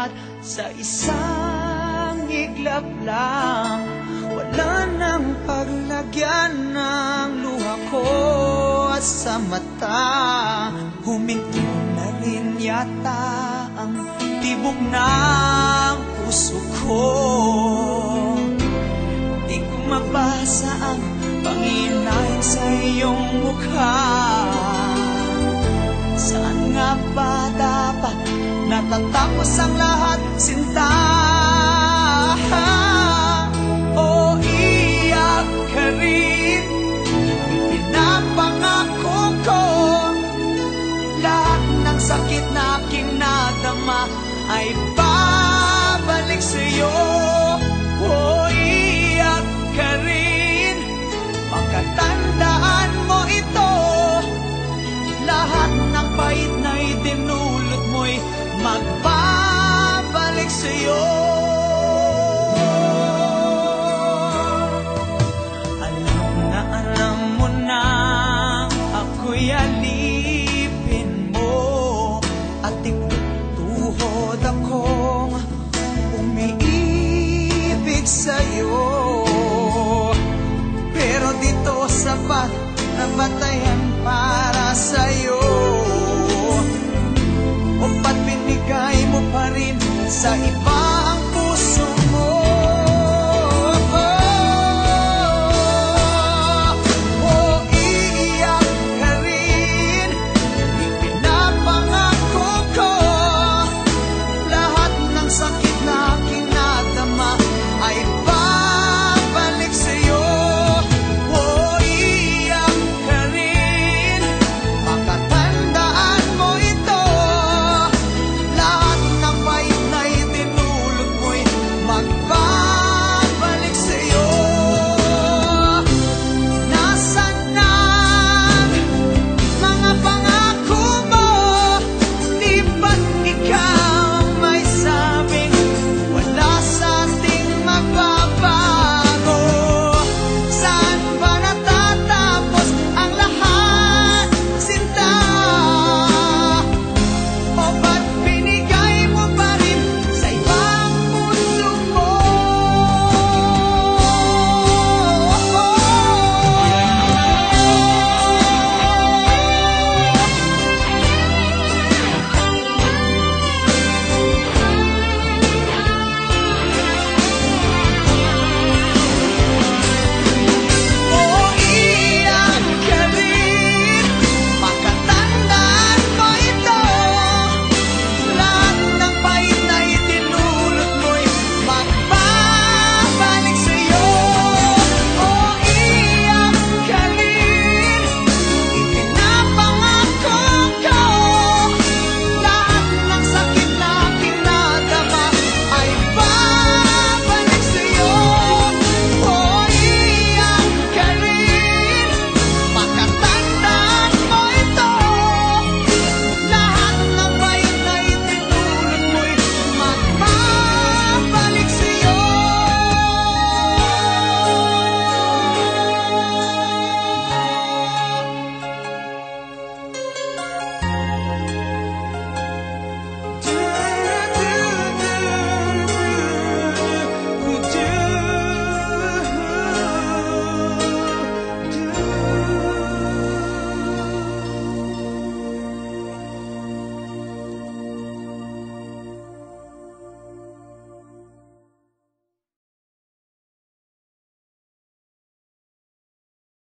lahat sa isang iglap lang. Wala nang paglagyan ng luha ko at sa mata. Huminto na rin yata ang tibok ng puso ko. Di ko mabasa ang panginahin sa iyong mukha. Saan nga ba dapat natatapos ang lahat, sinta? O iyak ka rin. Pinapangako ko. Lahat ng sakit na aking nadama Ay babalik sa'yo sa'yo. Pero dito sapat na batayan para sa'yo